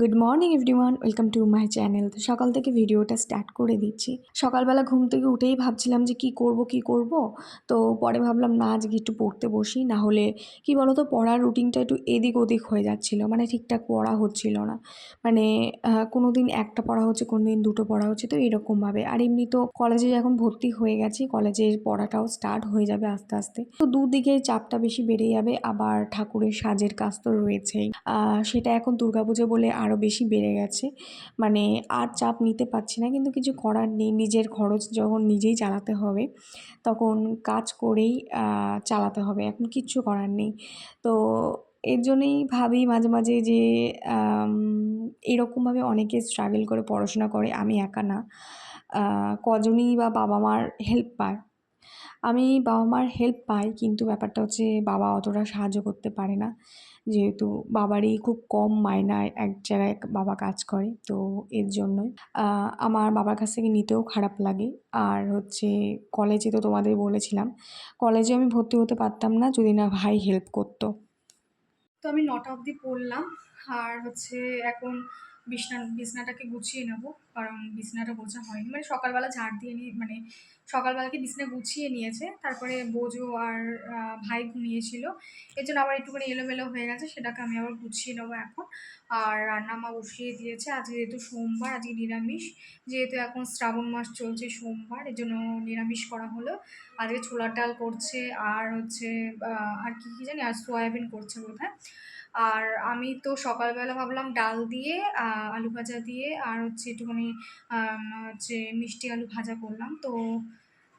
Good morning everyone welcome to my channel তো সকাল থেকে ভিডিওটা স্টার্ট করে দিচ্ছি। সকালবেলা ঘুম থেকে উঠেই ভাবছিলাম যে কি করব কি করব? তো পরে ভাবলাম, না, আজকে একটু পড়তে বসি। না হলে, কি বলতো, পড়ার রুটিনটা একটু এদিক ওদিক হয়ে যাচ্ছিল। মানে ঠিকঠাক পড়া হচ্ছিল না। মানে কোনো দিন একটা পড়া হচ্ছে কোনো দিন দুটো পড়া হচ্ছে, তো এরকমভাবে। আর এমনি তো কলেজে এখন ভর্তি হয়ে গেছি। কলেজের পড়াটাও স্টার্ট হয়ে যাবে আস্তে আস্তে। তো দুদিকে চাপটা বেশি বেড়ে যাবে। আবার ঠাকুরের সাজের কাজ তো রয়েছেই। সেটা এখন দুর্গাপুজো বলে আরও বেশি বেড়ে গেছে। মানে আর চাপ নিতে পারছি না। কিন্তু কিছু করার নেই। নিজের খরচ যখন নিজেই চালাতে হবে, তখন কাজ করেই চালাতে হবে। এখন কিচ্ছু করার নেই। তো এর জন্যই ভাবি মাঝে মাঝে যে এরকমভাবে অনেকে স্ট্রাগল করে পড়াশোনা করে। আমি একা না। কজনই বা বাবা মার হেল্প পায়। আমি বাবা মার হেল্প পাই, কিন্তু ব্যাপারটা হচ্ছে বাবা অতটা সাহায্য করতে পারে না। যেহেতু বাবারই খুব কম মায়নায় এক জায়গায় বাবা কাজ করে, তো এর জন্যই। আমার বাবার কাছ থেকে নিতেও খারাপ লাগে। আর হচ্ছে কলেজে তো তোমাদের বলেছিলাম, কলেজে আমি ভর্তি হতে পারতাম না যদি না ভাই হেল্প করতো। তো আমি নটা অবধি পড়লাম, আর হচ্ছে এখন বিছনা, বিছনাটাকে গুছিয়ে নেব। কারণ বিছনাটা গোছা হয়নি। মানে সকালবেলা ঝাড় দিয়ে নিয়ে মানে সকালবেলাকে বিছনা গুছিয়ে নিয়েছে, তারপরে বোজো আর ভাই ঘুমিয়েছিল। এর জন্য আবার একটুখানি এলোমেলো হয়ে গেছে, সেটাকে আমি আবার গুছিয়ে নেব এখন। আর রান্না মা বসিয়ে দিয়েছে, আজকে যেহেতু সোমবার, আজকে নিরামিষ। যেহেতু এখন শ্রাবণ মাস চলছে সোমবার, এর জন্য নিরামিষ করা হলো। আজকে ছোলার ডাল করছে, আর হচ্ছে আর কি কী জানি, আর সয়াবিন করছে বোধহয়। আর আমি তো সকালবেলা ভাবলাম ডাল দিয়ে আলু ভাজা দিয়ে, আর হচ্ছে একটুখানি হচ্ছে মিষ্টি আলু ভাজা করলাম। তো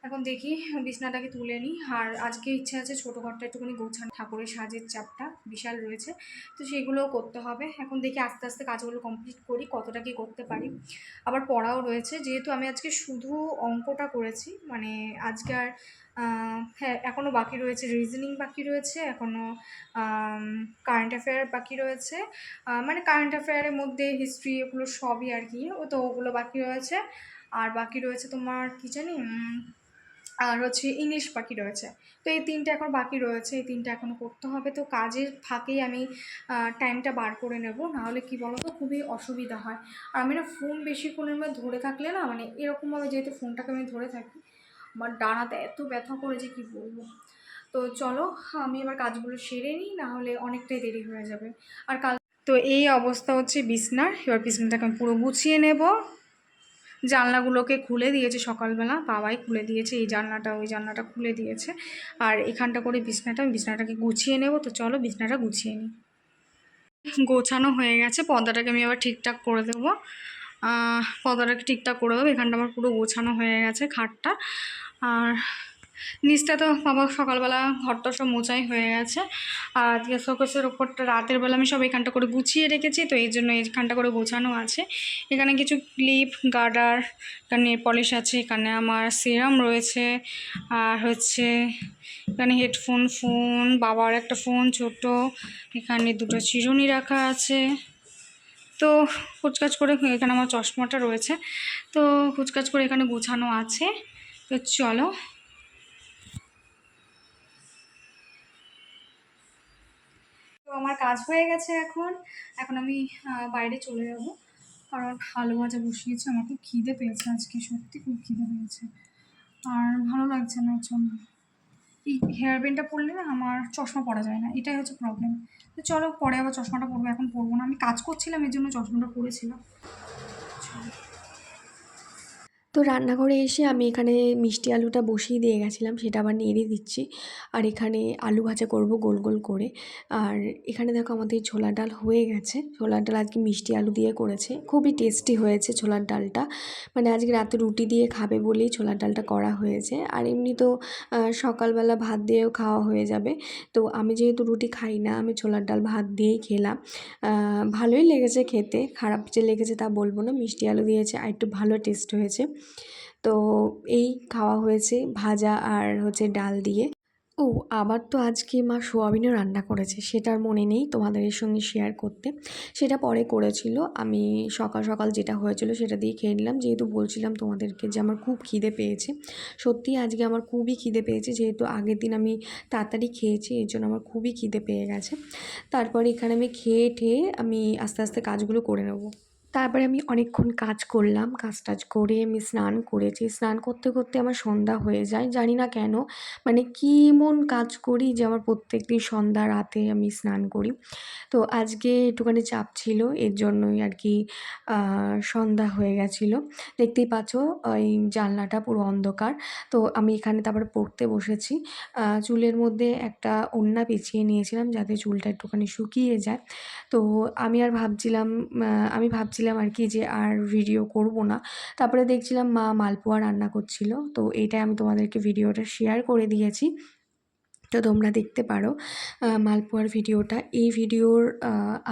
এখন দেখি, বিছনাটাকে তুলে নিই। আর আজকে ইচ্ছা আছে ছোটো ঘরটা একটুখানি গোছান, ঠাকুরের সাজের চাপটা বিশাল রয়েছে। তো সেগুলোও করতে হবে। এখন দেখি আস্তে আস্তে কাজগুলো কমপ্লিট করি, কতটা কি করতে পারি। আবার পড়াও রয়েছে। যেহেতু আমি আজকে শুধু অঙ্কটা করেছি মানে আজকে আর হ্যাঁ এখনও বাকি রয়েছে রিজনিং বাকি রয়েছে। এখনও কারেন্ট অ্যাফেয়ার বাকি রয়েছে। মানে কারেন্ট অ্যাফেয়ারের মধ্যে হিস্ট্রি এগুলো সবই আর কি। ও তো ওগুলো বাকি রয়েছে। আর বাকি রয়েছে তোমার কী জানি আর হচ্ছে ইংলিশ বাকি রয়েছে। তো এই তিনটে এখন বাকি রয়েছে। এই তিনটে এখনও করতে হবে। তো কাজের ফাঁকেই আমি টাইমটা বার করে নেব। নাহলে কী বলো তো খুবই অসুবিধা হয়। আর আমি না ফোন বেশিক্ষণের মধ্যে ধরে থাকলে না মানে এরকমভাবে যেহেতু ফোনটাকে আমি ধরে থাকি, আমার ডানাতে এত ব্যথা করে যে কী বলব। তো চলো, আমি এবার কাজগুলো সেরে নিই না হলে অনেকটাই দেরি হয়ে যাবে। আর কাল তো এই অবস্থা হচ্ছে বিছনার, এবার বিছনাটাকে আমি পুরো গুছিয়ে নেব। জানলাগুলোকে খুলে দিয়েছে সকালবেলা, বাবাই খুলে দিয়েছে, এই জানলাটা, ওই জানলাটা খুলে দিয়েছে। আর এখানটা করে বিছনাটা, আমি বিছনাটাকে গুছিয়ে নেব, তো চলো বিছনাটা গুছিয়ে নিই। গোছানো হয়ে গেছে, পর্দাটাকে আমি আবার ঠিকঠাক করে দেবো। পর্দাটাকে ঠিকঠাক করে দেবো, এখানটা আমার পুরো গোছানো হয়ে গেছে খাটটা। আর নিচটা তো বাবা সকালবেলা ঘরটা সব মোচাই হয়ে গেছে। আর আজকে শোকেসের ওপরটা রাতের বেলা আমি সব এখানটা করে গুছিয়ে রেখেছি, তো এই জন্য এইখানটা করে গোছানো আছে। এখানে কিছু ক্লিপ, গার্ডার, এখানে পলিশ আছে, এখানে আমার সিরাম রয়েছে, আর হচ্ছে এখানে হেডফোন, ফোন, বাবার একটা ফোন ছোট, এখানে দুটো চিরুনি রাখা আছে। তো কুচকাচ করে এখানে আমার চশমাটা রয়েছে, তো কুচকাচ করে এখানে গোছানো আছে। তো চলো তো আমার কাজ হয়ে গেছে এখন। এখন আমি বাইরে চলে যাব। কারণ আলু ভাজা বসিয়েছে আমার খুব খিদে পেয়েছে আজকে, সত্যি খুব খিদে পেয়েছে। আর ভালো লাগছে না জন্য। এই হেয়ার ব্যান্ডটা পরলে না আমার চশমা পরা যায় না, এটাই হচ্ছে প্রবলেম তো চলো পরে আবার চশমাটা পরবো, এখন পরবো না। আমি কাজ করছিলাম, এর জন্য চশমাটা পরেছিলাম। তো রান্নাঘরে এসে আমি এখানে মিষ্টি আলুটা বসিয়ে দিয়ে গেছিলাম, সেটা আবার নেড়ে দিচ্ছি। আর এখানে আলু ভাজা করব গোল গোল করে। আর এখানে দেখো আমাদের ছোলার ডাল হয়ে গেছে। ছোলার ডাল আজকে মিষ্টি আলু দিয়ে করেছে। খুবই টেস্টি হয়েছে ছোলার ডালটা। মানে আজকে রাতে রুটি দিয়ে খাবে বলেই ছোলার ডালটা করা হয়েছে। আর এমনি তো সকালবেলা ভাত দিয়েও খাওয়া হয়ে যাবে। তো আমি যেহেতু রুটি খাই না, আমি ছোলার ডাল ভাত দিয়েই খেলাম। ভালোই লেগেছে খেতে। খারাপ যে লেগেছে তা বলব না। মিষ্টি আলু দিয়েছে, আর একটু ভালো টেস্ট হয়েছে। তো এই খাওয়া হয়েছে ভাজা আর হচ্ছে ডাল দিয়ে। ও, আবার তো আজকে মা সোয়াবিনও রান্না করেছে সেটা আর মনে নেই তোমাদের সঙ্গে শেয়ার করতে। সেটা পরে করেছিল, আমি সকাল সকাল যেটা হয়েছিল সেটা দিয়ে খেয়ে নিলাম। যেহেতু বলছিলাম তোমাদেরকে যে আমার খুব খিদে পেয়েছে সত্যিই আজকে আমার খুবই খিদে পেয়েছে, যেহেতু আগের দিন আমি তাড়াতাড়ি খেয়েছি, এর জন্য আমার খুবই খিদে পেয়ে গেছে। তারপরে এখানে আমি খেয়ে ঠেয়ে আমি আস্তে আস্তে কাজগুলো করে নেব। তারপরে আমি অনেকক্ষণ কাজ করলাম, কাজ টাজ করে আমি স্নান করেছি। স্নান করতে করতে আমার সন্ধ্যা হয়ে যায়। জানি না কেন মানে কী এমন কাজ করি যে আমার প্রত্যেক দিন সন্ধ্যা, রাতে আমি স্নান করি। তো আজকে একটুখানি চাপ ছিল, এর জন্যই আর কি সন্ধ্যা হয়ে গেছিল। দেখতেই পাচ্ছ ওই জানলাটা পুরো অন্ধকার। তো আমি এখানে তারপরে পড়তে বসেছি। চুলের মধ্যে একটা ওড়না পেঁচিয়ে নিয়েছিলাম যাতে চুলটা একটুখানি শুকিয়ে যায়। তো আমি আর ভাবছিলাম আমি ভাবছিলাম আর কি যে আর ভিডিও করব না। তারপরে দেখছিলাম মা মালপোয়া রান্না করছিল। তো এটাই আমি তোমাদেরকে ভিডিওটা শেয়ার করে দিয়েছি। তো তোমরা দেখতে পারো মালপোয়ার ভিডিওটা। এই ভিডিওর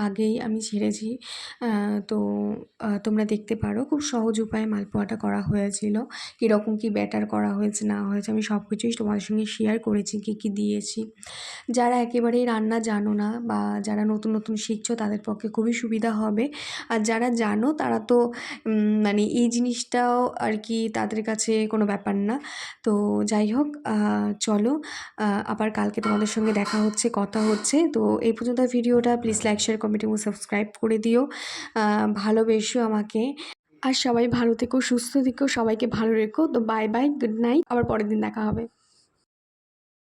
আগেই আমি ছেড়েছি তো তোমরা দেখতে পারো খুব সহজ উপায়ে মালপোয়াটা করা হয়েছিল। কীরকম কী ব্যাটার করা হয়েছে, না হয়েছে, আমি সব কিছুই তোমাদের সঙ্গে শেয়ার করেছি, কী কী দিয়েছি। যারা একেবারেই রান্না জানো না বা যারা নতুন নতুন শিখছো, তাদের পক্ষে খুবই সুবিধা হবে। আর যারা জানো, তারা তো মানে এই জিনিসটাও আর কি তাদের কাছে কোনো ব্যাপার না। তো যাই হোক চলো আবার কালকে তোমাদের সঙ্গে দেখা হচ্ছে, কথা হচ্ছে। তো এই পর্যন্ত ভিডিওটা প্লিজ লাইক শেয়ার কমেন্ট এবং সাবস্ক্রাইব করে দিও। ভালোবেসো আমাকে। আর সবাই ভালো থেকো, সুস্থ থেকো, সবাইকে ভালো রেখো। তো বাই বাই গুড নাইট আবার পরের দিন দেখা হবে।